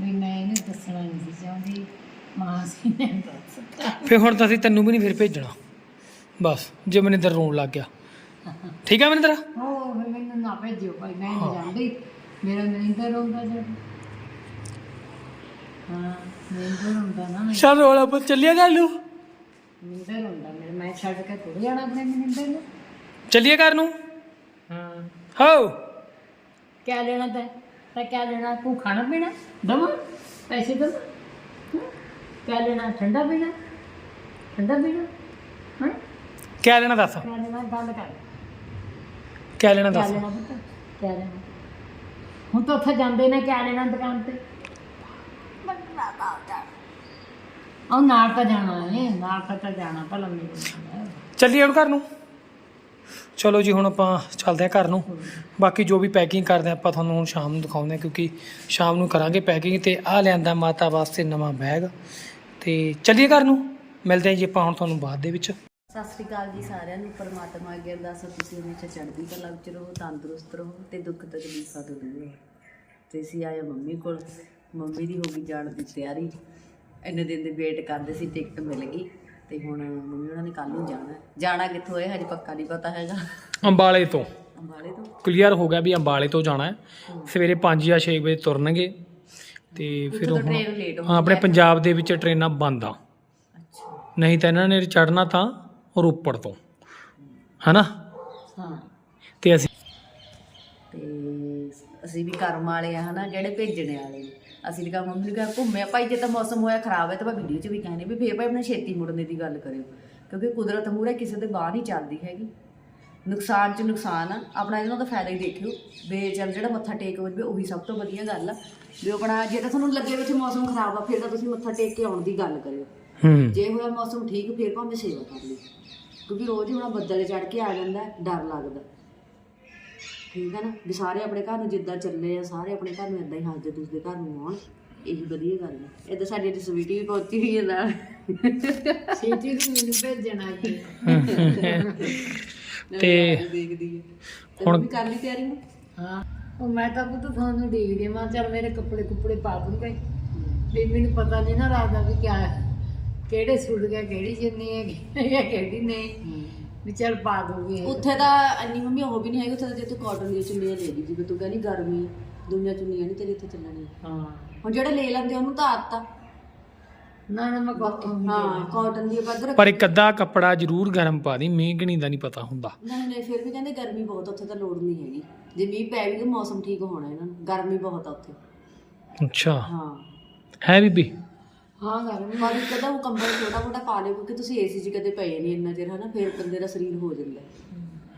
ਵੀ ਮੈਂ ਇਹਨੂੰ ਦੱਸਣਾ ਨਹੀਂ ਸੀ ਚਾਹੁੰਦੀ। ਮਾਂ ਸੀ ਨੇ ਦੱਸਤਾ। ਫਿਰ ਹੁਣ ਤਾਂ ਅਸੀਂ ਤੈਨੂੰ ਵੀ ਨਹੀਂ ਫਿਰ ਭੇਜਣਾ। ਬਸ ਜੇ ਮਨਿੰਦਰ ਰੋਣ ਲੱਗ ਗਿਆ। ਠੀਕ ਆ ਮਨਿੰਦਰ? ਉਹ ਫਿਰ ਮੈਨੂੰ ਨਾ ਭੇਜਿਓ ਭਾਈ ਮੈਂ ਨਹੀਂ ਜਾਂਦੀ ਮੇਰਾ ਮਨਿੰਦਰ ਰੋਂਦਾ ਜਦ ਹਾਂ ਮਨਿੰਦਰ ਰੋਂਦਾ ਨਾ ਮੈਂ ਚੱਲ ਰੋਲਾ ਪੁੱਤ ਚੱਲਿਆ ਗੱਲ ਨੂੰ। ਮਨਿੰਦਰ ਰੋਂਦਾ ਮੇਰਾ ਮੈਂ ਛੱਡ ਕੇ ਥੋੜੀ ਜਾਣਾ ਆਪਣੇ ਮਨਿੰਦਰ ਨੂੰ। ਚੱਲੀਏ ਘਰ ਨੂੰ। ਹਾਂ। ਹੋ। ਕਿਆ ਲੈਣਾ ਤੈ? ਤਾਂ ਕਿਆ ਲੈਣਾ? ਤੂੰ ਖਾਣਾ ਪੀਣਾ? ਦਵਾਂ? ਪੈਸੇ ਦਵਾਂ? ਹੈਂ? ਕਿਆ ਲੈਣਾ? ਠੰਡਾ ਪੀਣਾ? ਠੰਡਾ ਪੀਣਾ? ਹਾਂ ਕਿਆ ਲੈਣਾ ਦੱਸ। ਕਿਆ ਲੈਣਾ ਗੱਲ ਕਰ। ਕਿਆ ਲੈਣਾ ਕਿਆ ਦੱਸ ਲੈਣਾ ਪੁੱਤ ਕਿਆ ਲੈਣਾ। ਹੁਣ ਤਾਂ ਉੱਥੇ ਜਾਂਦੇ ਨੇ ਕਿਆ ਲੈਣਾ ਦੁਕਾਨ ਤੇ। ਉਹ ਨਾਲ ਤਾਂ ਜਾਣਾ ਹੈ ਨਾਲ ਤਾਂ ਤਾਂ ਜਾਣਾ ਭਲਾ ਮੇਰੇ ਚੱਲੀਏ ਹੁਣ ਘਰ ਨੂੰ। ਚਲੋ ਜੀ ਹੁਣ ਆਪਾਂ ਚੱਲਦੇ ਹਾਂ ਘਰ ਨੂੰ। ਬਾਕੀ ਜੋ ਵੀ ਪੈਕਿੰਗ ਕਰਦੇ ਹਾਂ ਆਪਾਂ ਤੁਹਾਨੂੰ ਹੁਣ ਸ਼ਾਮ ਨੂੰ ਦਿਖਾਉਂਦੇ ਹਾਂ ਕਿਉਂਕਿ ਸ਼ਾਮ ਨੂੰ ਕਰਾਂਗੇ ਪੈਕਿੰਗ ਤੇ ਆ ਲਿਆਂਦਾ ਮਾਤਾ ਵਾਸਤੇ ਨਵਾਂ ਬੈਗ। ਤੇ ਚੱਲੀਏ ਘਰ ਨੂੰ। ਮਿਲਦੇ ਹਾਂ ਜੀ ਆਪਾਂ ਹੁਣ ਤੁਹਾਨੂੰ ਬਾਅਦ ਦੇ ਵਿੱਚ। ਸਤਿ ਸ੍ਰੀ ਅਕਾਲ ਜੀ ਸਾਰਿਆਂ ਨੂੰ ਪਰਮਾਤਮਾ ਅੱਗੇ ਅਰਦਾਸ ਹੈ ਤੁਸੀਂ ਹਮੇਸ਼ਾ ਚੜ੍ਹਦੀ ਕਲਾ ਵਿੱਚ ਰਹੋ ਤੰਦਰੁਸਤ ਰਹੋ ਤੇ ਦੁੱਖ ਤਕਲੀਫਾਂ ਤੋਂ ਦੂਰ ਰਹੋ। ਤੇ ਅਸੀਂ ਆਏ ਮੰਮੀ ਕੋਲ ਮੰਮੀ ਦੀ ਹੋ ਗਈ ਜਾਣ ਦੀ ਤਿਆਰੀ। ਇੰਨੇ ਦਿਨ ਦੀ ਵੇਟ ਕਰਦੇ ਸੀ ਟਿਕਟ ਮਿਲ ਗਈ ਤੇ ਹੁਣ ਮੰਮੀ ਉਹਨਾਂ ਨੇ ਕੱਲ ਨੂੰ ਜਾਣਾ ਹੈ। ਜਾਣਾ ਕਿੱਥੋਂ ਹੈ ਹਜੇ ਪੱਕਾ ਨਹੀਂ ਪਤਾ ਹੈਗਾ। ਅੰਬਾਲੇ ਤੋਂ। ਅੰਬਾਲੇ ਤੋਂ? ਕਲੀਅਰ ਹੋ ਗਿਆ ਵੀ ਅੰਬਾਲੇ ਤੋਂ ਜਾਣਾ ਹੈ। ਸਵੇਰੇ 5 ਜਾਂ 6 ਵਜੇ ਤੁਰਨਗੇ ਤੇ ਫਿਰ ਉੱਥੋਂ ਹਾਂ, ਆਪਣੇ ਪੰਜਾਬ ਦੇ ਵਿੱਚ ਟ੍ਰੇਨਾਂ ਬੰਦ ਆ। ਅੱਛਾ। ਨਹੀਂ ਤਾਂ ਇਹਨਾਂ ਨੇ ਚੜਨਾ ਤਾਂ ਰੋਪੜ ਤੋਂ। ਹਨਾ? ਹਾਂ। ਤੇ ਅਸੀਂ ਤੇ ਅਸੀਂ ਵੀ ਕਰਮ ਵਾਲੇ ਆ ਹਨਾ ਜਿਹੜੇ ਭੇਜਣੇ ਵਾਲੇ। ਨੇ। ਅਸੀਂ ਵੀ ਕਹਾ ਮੰਮੀ ਨੂੰ ਕਿਹਾ ਘੁੰਮਿਆ ਭਾਈ ਜੇ ਤਾਂ ਮੌਸਮ ਹੋਇਆ ਖਰਾਬ ਹੈ ਤਾਂ ਮੈਂ ਵੀਡੀਓ 'ਚ ਵੀ ਕਹਿੰਦੇ ਵੀ ਫੇਰ ਭਾਈ ਆਪਣੇ ਛੇਤੀ ਮੁੜਨੇ ਦੀ ਗੱਲ ਕਰਿਓ। ਕਿਉਂਕਿ ਕੁਦਰਤ ਮੂਹਰੇ ਕਿਸੇ ਦੇ ਬਾਹਰ ਨਹੀਂ ਚੱਲਦੀ ਹੈਗੀ। ਨੁਕਸਾਨ 'ਚ ਨੁਕਸਾਨ ਆ। ਆਪਣਾ ਇਹਨਾਂ ਦਾ ਫਾਇਦਾ ਹੀ ਦੇਖਿਓ। ਵੀ ਚੱਲ ਜਿਹੜਾ ਮੱਥਾ ਟੇਕ ਹੋ ਜਵੇ ਉਹੀ ਸਭ ਤੋਂ ਵਧੀਆ ਗੱਲ ਆ। ਵੀ ਆਪਣਾ ਜੇ ਤਾਂ ਤੁਹਾਨੂੰ ਲੱਗੇ ਵੀ ਇੱਥੇ ਮੌਸਮ ਖਰਾਬ ਆ ਫਿਰ ਤਾਂ ਤੁਸੀਂ ਮੱਥਾ ਟੇਕ ਕੇ ਆਉਣ ਦੀ ਗੱਲ ਕਰਿਓ। ਹੂੰ। ਜੇ ਹੋਇਆ ਮੌਸਮ ਠੀਕ ਫਿਰ ਭਾਵੇਂ ਸੇਵਾ ਕਰ ਲਈ ਕਿਉਂਕਿ ਰੋਜ਼ ਹੀ ਹੁਣ ਬੱਦਲ ਚੜ ਕੇ ਆ ਜਾਂਦਾ ਹੈ, ਡਰ ਲੱਗਦਾ। ਠੀਕ ਹੈ ਨਾ? ਵੀ ਸਾਰੇ ਆਪਣੇ ਘਰ ਨੂੰ ਜਿੱਦਾਂ ਚੱਲੇ ਆ ਸਾਰੇ ਆਪਣੇ ਘਰ ਨੂੰ ਇਦਾਂ ਹੀ ਹੱਸਦੇ ਦੂਸਰੇ ਘਰ ਨੂੰ ਆਉਣ ਇਹੀ ਵਧੀਆ ਗੱਲ ਹੈ ਇਦਾਂ ਸਾਡੀ ਸਵੀਟੀ ਵੀ ਪਹੁੰਚੀ ਹੋਈ ਹੈ ਨਾਲ। ਸੀਟੀ ਨੂੰ ਮੈਨੂੰ ਭੇਜਣਾ ਜੀ ਤੇ ਦੇਖਦੀ ਹੈ ਤੇ ਹੁਣ- ਵੀ ਕਰ ਲਈ ਤਿਆਰੀ ਨੂੰ ਹਾਂ। ਉਹ ਮੈਂ ਤਾਂ ਪੁੱਤ ਤੁਹਾਨੂੰ ਦੇਖਦੀ ਮਾਂ ਚੱਲ ਮੇਰੇ ਕੱਪੜੇ ਕੁੱਪੜੇ ਪਾ ਦੂੰਗੇ। ਵੀ ਮੈਨੂੰ ਪਤਾ ਨਹੀਂ ਨਾ ਲੱਗਦਾ ਵੀ ਕਿਆ ਕਿਹੜੇ ਸੂਟ ਗਿਆ ਕਿਹੜੀ ਚੁੰਨੀ ਹੈ ਜਾਂ ਕਿਹੜੀ ਨਹੀਂ। ਵੀ ਚੱਲ ਪਾ ਦੂੰਗੀ ਉੱਥੇ ਤਾਂ ਇੰਨੀ ਮੰਮੀ ਉਹ ਵੀ ਨਹੀਂ ਹੈਗੀ ਉੱਥੇ ਤਾਂ ਜੇ ਤੂੰ ਕਾਟਨ ਦੀਆਂ ਚੁੰਨੀਆਂ ਲੈ ਲਈ ਜਿਵੇਂ ਤੂੰ ਕਹਿੰਦੀ ਗਰਮੀ ਦੁਨੀਆ ਚੁੰਨੀਆਂ ਨਹੀਂ ਤੇਰੇ ਇੱਥੇ ਚੱਲਣੀਆਂ। ਹਾਂ। ਹੁਣ ਜਿਹੜੇ ਲੈ ਲੈਂਦੇ ਉਹਨੂੰ ਤਾਂ ਆਦਤ ਆ। ਨਾ ਨਾ ਮੈਂ ਕਾਟਨ ਹਾਂ ਕਾਟਨ ਦੀ ਪੱਗ ਪਰ ਇੱਕ ਅੱਧਾ ਕੱਪੜਾ ਜ਼ਰੂਰ ਗਰਮ ਪਾ ਦੀ ਮੀਂਹ ਗਣੀ ਦਾ ਨਹੀਂ ਪਤਾ ਹੁੰਦਾ। ਨਹੀਂ ਨਹੀਂ ਫਿਰ ਵੀ ਕਹਿੰਦੇ ਗਰਮੀ ਬਹੁਤ ਉੱਥੇ ਤਾਂ ਲੋੜ ਨਹੀਂ ਹੈਗੀ। ਜੇ ਮੀਂਹ ਪੈ ਵੀ ਤਾਂ ਮੌਸਮ ਠੀਕ ਹੋਣਾ ਇਹਨਾਂ ਨੂੰ ਗਰਮੀ ਬਹੁਤ ਆ ਉੱਥੇ। ਅੱਛਾ। ਹਾਂ। ਹੈ ਬੀਬੀ? ਹਾਂ ਗਰਮੀ ਪਰ ਇੱਕ ਤਾਂ ਉਹ ਕੰਬਲ ਛੋਟਾ ਮੋਟਾ ਪਾ ਲਿਓ ਕਿਉਂਕਿ ਤੁਸੀਂ ਏਸੀ 'ਚ ਕਦੇ ਪਏ ਨਹੀਂ ਇੰਨਾ ਚਿਰ ਹਨਾ? ਫਿਰ ਬੰਦੇ ਦਾ ਸਰੀਰ ਹੋ ਜਾਂਦਾ।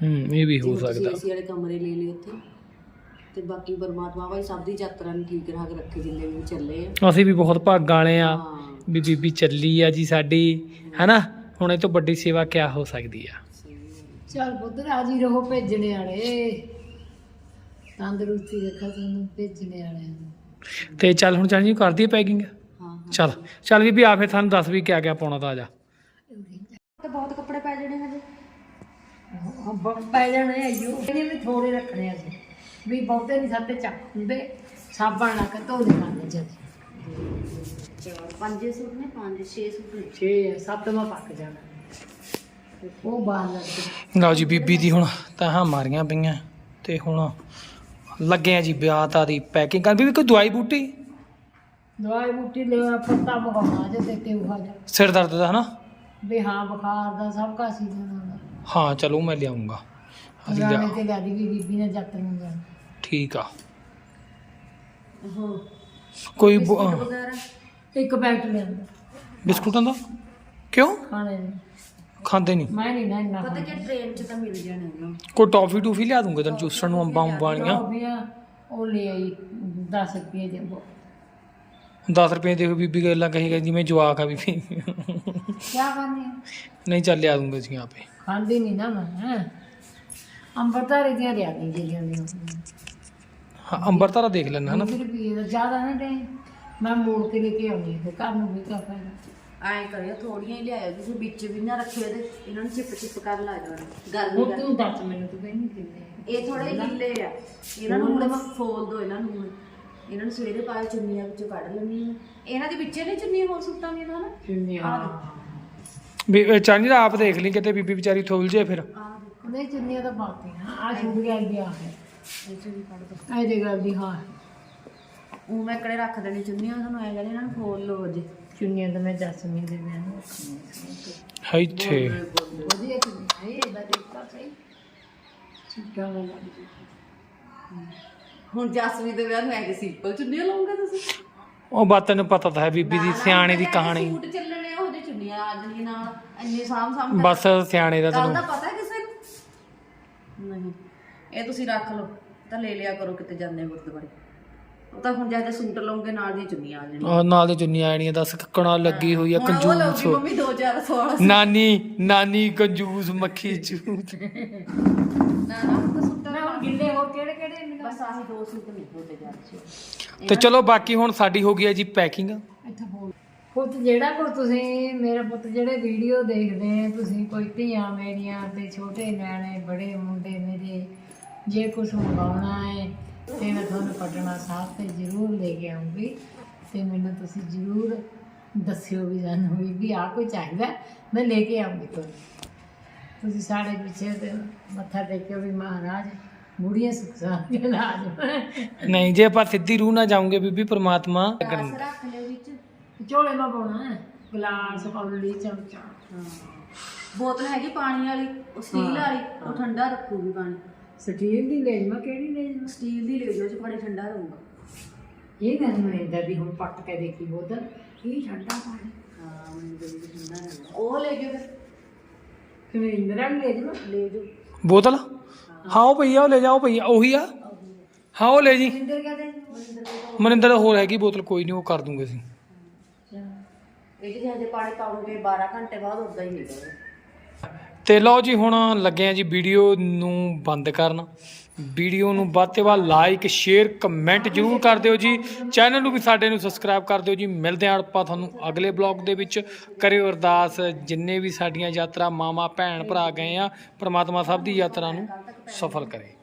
ਹੂੰ ਇਹ ਵੀ ਹੋ ਸਕਦਾ। ਏਸੀ ਵਾਲੇ ਕਮਰੇ ਲੈ ਲਏ ਉੱਥੇ ਤੇ ਬਾਕੀ ਪਰਮਾਤਮਾ ਭਾਈ ਸਭ ਦੀ ਯਾਤਰਾ ਨੂੰ ਠੀਕ ਰੱਖ ਰੱਖੇ ਜਿੰਨੇ ਵੀ ਚੱਲੇ ਆ। ਅਸੀਂ ਵੀ ਬਹੁਤ ਭਾਗਾਂ ਵਾਲੇ ਆ ਵੀ ਬੀਬੀ ਚੱਲੀ ਆ ਜੀ ਸਾਡੀ ਹੈਨਾ? ਹੁਣ ਇਹ ਤੋਂ ਵੱਡੀ ਸੇਵਾ ਕਿਆ ਹੋ ਸਕਦੀ ਆ? ਚੱਲ ਪੁੱਤ ਰਾਜੀ ਰਹੋ ਭੇਜਣੇ ਵਾਲੇ। ਤੰਦਰੁਸਤੀ ਰੱਖਾ ਤੁਹਾਨੂੰ ਭੇਜਣੇ ਵਾਲਿਆਂ ਨੂੰ। ਤੇ ਚੱਲ ਹੁਣ ਚੱਲ ਜੀ ਕਰ ਦਈਏ ਪੈਕਿੰਗ? ਹਾਂ ਚੱਲ ਚੱਲ ਬੀਬੀ ਆ ਫਿਰ ਸਾਨੂੰ ਦੱਸ ਵੀ ਕਿਆ ਕਿਆ ਪਾਉਣਾ ਤਾਂ ਆ ਜਾ ਤੇ ਬਹੁਤ ਕੱਪੜੇ ਪੈ ਜਾਣੇ ਹਜੇ। ਪੈ ਜਾਣੇ ਆਇਓ ਇਹਨੇ ਵੀ ਥੋੜੇ ਰੱਖਣੇ ਅਸੀਂ। ਵੀ ਬਹੁਤੇ ਨਹੀਂ ਸਾਤੇ ਚੱਕ ਹੁੰਦੇ ਸਾਬਣ ਲਾ ਕੇ ਧੋ ਦੇ ਕਰਨੇ ਜਦ ਚਾਰ ਪੰਜ ਸੂਟ ਨੇ ਪੰਜ ਛੇ ਸੂਟ ਨੇ। 6 ਸੱਤਵਾਂ ਪੱਕ ਜਾਣਾ। ਤੇ ਉਹ ਬਾਹਰ ਲੱਗ ਕੇ ਲਓ ਜੀ ਬੀਬੀ ਦੀ ਹੁਣ ਤਾਹਾਂ ਮਾਰੀਆਂ ਪਈਆਂ ਤੇ ਹੁਣ ਲੱਗੇ ਆ ਜੀ ਵਿਆਹ ਤਾਂ ਦੀ ਪੈਕਿੰਗ। ਕਰ ਵੀ ਕੋਈ ਦਵਾਈ ਬੂਟੀ? ਦਵਾਈ ਬੂਟੀ ਲੈ ਪੱਤਾ ਬਗਾਉਣਾ ਜੇ ਤੇ ਤੇ ਉਹ ਜਾ ਸਿਰ ਦਰਦ ਦਾ ਹਨਾ? ਵੀ ਹਾਂ ਬੁਖਾਰ ਦਾ ਸਭ ਕਾ ਹੁੰਦਾ ਹਾਂ ਚਲੋ ਮੈਂ ਲਿਆਉਂਗਾ। ਅਸੀਂ ਰਾਣੇ ਲਿਆ ਤੇ ਲਿਆ ਦੀ ਵੀ ਬੀਬੀ ਨੇ ਜੱਟ ਨੂੰ ਜਾਣਾ ਠੀਕ ਆ। ਕੋਈ ਬਿਸਕੁਟ ਬ- ਵਗੈਰਾ? ਇੱਕ ਪੈਕਟ ਲਿਆਂਦਾ ਬਿਸਕੁਟਾਂ ਦਾ? ਕਿਉਂ? ਖਾਣੇ ਨੂੰ। ਖਾਂਦੇ ਨਹੀਂ ਮੈਂ ਨਹੀਂ ਨਾ ਇੰਨਾ ਪਤਾ ਕਿ ਟ੍ਰੇਨ 'ਚ ਤਾਂ ਮਿਲ ਜਾਣੇ ਉਹਨਾਂ ਕੋਈ ਟੌਫੀ ਟੂਫੀ ਲਿਆ ਦੂੰਗਾ ਤੈਨੂੰ ਚੂਸਣ ਨੂੰ ਅੰਬਾਂ ਅੰਬਾਂ ਵਾਲੀਆਂ ਉਹ ਲੈ ਆਈ 10 ਰੁਪਏ ਦੇ ਉਹ। 10 ਰੁਪਏ ਦੇਖੋ ਬੀਬੀ ਗੱਲਾਂ ਕਹੇਗਾ ਜਿਵੇਂ ਜਵਾਕ ਆ ਬੀਬੀ। ਕੀ ਕਰਨੀ ਆ? ਨਹੀਂ ਚੱਲ ਲਿਆ ਦੂੰਗਾ ਜੀ ਆਪੇ। ਖਾਂਦੀ ਨਹੀਂ ਨਾ ਮੈਂ ਅੰਬਰਤਾਰੇ ਦੀਆਂ ਲਿਆ ਦੀ ਜੀ ਜਾਂਦੀਆਂ ਹਾਂ ਅੰਬਰ ਤਾਰਾ ਦੇਖ ਲੈਣਾ ਹਨਾ। 20 ਰੁਪਏ ਦਾ ਜ਼ਿਆਦਾ ਨਾ ਦੇ। ਮੈਂ ਮੋੜ ਕੇ ਲੈ ਕੇ ਆਉਣੀ ਹੈ ਘਰ ਨੂੰ ਵੀ ਕਾ ਫਾਇਦਾ ਐਂ ਕਰਿਓ ਥੋੜੀਆਂ ਹੀ ਲਿਆਇਓ ਤੁਸੀਂ ਵਿੱਚ ਵੀ ਨਾ ਰੱਖਿਓ ਇਹਦੇ ਇਹਨਾਂ ਨੂੰ ਚਿਪ ਚਿਪ ਕਰ ਲਾ ਜਾਣਾ ਗੱਲ ਉਹ ਨਹੀਂ ਤੂੰ ਦੱਸ ਮੈਨੂੰ ਤੂੰ ਕਹਿੰਦੀ ਕਿੰਨੇ? ਇਹ ਥੋੜੇ ਗਿੱਲੇ ਆ। ਇਹਨਾਂ ਨੂੰ ਹੁਣ ਮੈਂ ਫੋਲ ਦੋ ਇਹਨਾਂ ਨੂੰ ਹੁਣ। ਇਹਨਾਂ ਨੂੰ ਸਵੇਰੇ ਪਾਏ ਚੁੰਨੀਆਂ ਵਿੱਚੋਂ ਕੱਢ ਲੈਣੀ ਆ ਇਹਨਾਂ ਦੇ ਵਿੱਚੇ ਨਹੀਂ ਚੁੰਨੀਆਂ ਹੋਰ ਸੁੱਤਾਂ ਦੀਆਂ ਨਾ ਕਿੰਨੇ ਆ ਵੀ ਇਹ ਚਾਂਦੀ ਦਾ ਆਪ ਦੇਖ ਲਈ ਕਿਤੇ ਬੀਬੀ ਵਿਚਾਰੀ ਥੋਲ ਜੇ ਫਿਰ। ਨਹੀਂ ਚੁੰਨੀਆਂ ਤਾਂ ਪਾਤੀਆਂ ਆ ਛੁੱਟ ਗਿਆ ਗਿਆ ਹੈ ਇਹ ਚੋਂ ਵੀ ਕੱਢ ਦੋ। ਇਹਦੇ ਗੱਲ ਦੀ ਹਾਂ। ਉਹ ਮੈਂ ਕਿਹੜੇ ਰੱਖ ਦੇਣੀ ਚੁੰਨੀਆਂ? ਤੁਹਾਨੂੰ ਐ ਕਹਿੰਦੇ ਇਹਨਾਂ ਨੂੰ ਫੋਲ ਲਓ ਜੇ ਚੁੰਨੀਆਂ ਤਾਂ ਮੈਂ ਜਸਮੀ ਦੇ ਵਿਆਹ ਨੂੰ ਹੈ ਇੱਥੇ ਵਧੀਆ ਚੁੰਨੀਆਂ ਹੈ ਇਹਦਾ ਦੇਖਤਾ ਸਹੀ। ਚਿੱਟਾ ਵਾਲਾ ਹੁਣ ਜਸਵੀ ਦੇ ਵਿਆਹ ਨੂੰ ਐ ਕਿ ਸਿੰਪਲ ਚੁੰਨੀਆਂ ਲਾਉਂਗੇ ਤੁਸੀਂ? ਉਹ ਬਾਤ ਤੈਨੂੰ ਪਤਾ ਤਾਂ ਹੈ ਬੀਬੀ ਦੀ ਸਿਆਣੇ ਦੀ ਕਹਾਣੀ। ਸੂਟ ਚੱਲਣੇ ਉਹ ਜਿਹੇ ਚੁੰਨੀਆਂ ਆ ਜਾਣਗੀਆਂ ਨਾਲ ਇੰਨੇ ਸਾਮ ਸਾਮ ਬਸ ਸਿਆਣੇ ਦਾ ਗੱਲ ਦਾ ਤੈਨੂੰ ਪਤਾ ਕਿਸੇ ਨੂੰ? ਨਹੀਂ ਇਹ ਤੁਸੀਂ ਰੱਖ ਲਓ ਤਾਂ ਲੈ ਲਿਆ ਕਰੋ ਕਿਤੇ ਜਾਂਦੇ ਗੁਰਦੁਆਰੇ। ਉਹ ਤਾਂ ਹੁਣ ਜਦ ਸੂਟ ਲਓਗੇ ਨਾਲ ਦੀਆਂ ਚੁੰਨੀਆਂ ਆ ਜਾਣਗੀਆਂ। ਉਹ ਨਾਲ ਦੇ ਚੁੰਨੀਆਂ ਆਣੀਆਂ ਦੱਸ ਕੱਕਣਾ ਲੱਗੀ ਹੋਈ ਆ ਹੁਣ ਉਹ ਕੰਜੂਸ। ਮੰਮੀ 2016 ਨਾਨੀ ਨਾਨੀ ਕੰਜੂਸ ਮੱਖੀ ਚੂਤ। ਨਾ ਨਾ ਤਾਂ ਸੂਟਾਂ ਗਿੱਲੇ ਹੋ ਕਿਹੜੇ ਕਿਹੜੇ ਮੈਨੂੰ ਬਸ ਆਹੀ ਦੋ ਸੂਟ ਨਹੀਂ ਤੁਹਾਡੇ ਜਾਣ ਤੇ ਚਲੋ ਬਾਕੀ ਹੁਣ ਸਾਡੀ ਹੋ ਗਈ ਹੈ ਜੀ ਪੈਕਿੰਗ। ਇੱਥੇ ਬੋਲ। ਪੁੱਤ ਜਿਹੜਾ ਕੋ ਤੁਸੀਂ ਮੇਰਾ ਪੁੱਤ ਜਿਹੜੇ ਵੀਡੀਓ ਦੇਖਦੇ ਆ ਤੁਸੀਂ ਕੋਈ ਧੀਆਂ ਮੇਰੀਆਂ ਤੇ ਛੋਟੇ ਨਿਆਣੇ ਬੜੇ ਮੁੰਡੇ ਮੇਰੇ ਜੇ ਕੁਝ ਮੰਗਾਉਣਾ ਹੈ ਤੇ ਮੈਂ ਤੁਹਾਨੂੰ ਪਟਨਾ ਸਾਹਿਬ ਤੇ ਜ਼ਰੂਰ ਲੈ ਕੇ ਆਉਂਗੀ ਤੇ ਮੈਨੂੰ ਤੁਸੀਂ ਜ਼ਰੂਰ ਦੱਸਿਓ ਵੀ ਸਾਨੂੰ ਵੀ ਵੀ ਆ ਕੋਈ ਚਾਹੀਦਾ ਮੈਂ ਲੈ ਕੇ ਆਉਂਗੀ ਤੁਹਾਨੂੰ। ਤੁਸੀਂ ਸਾਡੇ ਪਿੱਛੇ ਤੇ ਮੱਥਾ ਟੇਕਿਓ ਵੀ ਮਹਾਰਾਜ। ਬੁੜੀਆਂ ਸੁਖ ਦੇ ਲਾਜ ਨਹੀਂ ਜੇ ਆਪਾਂ ਸਿੱਧੀ ਰੂਹ ਨਾ ਜਾਉਂਗੇ ਬੀਬੀ ਪ੍ਰਮਾਤਮਾ ਗਲਾਸ ਰੱਖ ਲਿਓ ਵਿੱਚ। ਝੋਲੇ ਮਾ ਪਾਉਣਾ ਹੈ। ਗਲਾਸ ਕੌਲੀ ਚਮਚਾ। ਹਾਂ। ਬੋਤਲ ਹੈਗੀ ਪਾਣੀ ਵਾਲੀ ਉਹ ਸਟੀਲ ਵਾਲੀ ਉਹ ਠੰਡਾ ਰੱਖੂਗੀ ਪਾਣੀ। ਸਟੀਲ ਦੀ ਲੈ ਜਾਵਾਂ ਕਿਹੜੀ ਲੈ ਜਾਵਾਂ? ਸਟੀਲ ਦੀ ਲੈ ਜਾਓ ਚ ਪਾਣੀ ਠੰਡਾ ਰਹੂਗਾ। ਇਹ ਗੱਲ ਮਨਿੰਦਰ ਦੀ ਹੁਣ ਪੱਟ ਕੇ ਦੇਖੀ ਬੋਤਲ। ਕੀ ਠੰਡਾ ਪਾਣੀ। ਹਾਂ ਮੈਨੂੰ ਦੇ ਠੰਡਾ ਰਹੂਗਾ ਉਹ ਲੈ ਜਾਓ ਫਿਰ। ਕਿਵੇਂ ਇੰਦਰਾ ਨੂੰ ਲੈ ਜਾਵਾਂ। ਲੈ ਜਾਓ। ਬੋਤਲ? ਹਾਂ ਉਹ ਪਈ ਆ ਉਹ ਲੈ ਜਾਓ ਪਈ ਆ ਉਹੀ ਆ। ਹਾਂ ਉਹ ਲੈ ਜੀ। ਕਹਦੇ ਮਨਿੰਦਰ ਹੋਰ ਹੈਗੀ ਬੋਤਲ ਕੋਈ ਨਹੀਂ ਉਹ ਕਰ ਦੂੰਗੇ ਅਸੀਂ। ਪਾਣੀ ਪਾਉਂਗੇ 12 ਘੰਟੇ ਬਾਅਦ ਉਦਾਂ ਹੀ ਨਿਕਲਦਾ ਤੇ ਲਓ ਜੀ ਹੁਣ ਲੱਗੇ ਆ ਜੀ ਵੀਡੀਓ ਨੂੰ ਬੰਦ ਕਰਨ। ਵੀਡੀਓ ਨੂੰ ਵੱਧ ਤੋਂ ਵੱਧ ਲਾਈਕ ਸ਼ੇਅਰ ਕਮੈਂਟ ਜਰੂਰ ਕਰ ਦਿਓ ਜੀ। ਚੈਨਲ ਨੂੰ ਵੀ ਸਾਡੇ ਨੂੰ ਸਬਸਕ੍ਰਾਈਬ ਕਰ ਦਿਓ ਜੀ। ਮਿਲਦੇ ਹਾਂ ਆਪਾਂ ਤੁਹਾਨੂੰ ਅਗਲੇ ਬਲੌਗ ਦੇ ਵਿੱਚ। ਕਰਿਓ ਅਰਦਾਸ, ਜਿੰਨੇ ਵੀ ਸਾਡੀਆਂ ਯਾਤਰਾ ਮਾਮਾ ਭੈਣ, ਭਰਾ ਗਏ ਆ, ਪ੍ਰਮਾਤਮਾ ਸਭ ਦੀ ਯਾਤਰਾ ਨੂੰ ਸਫਲ ਕਰੇ।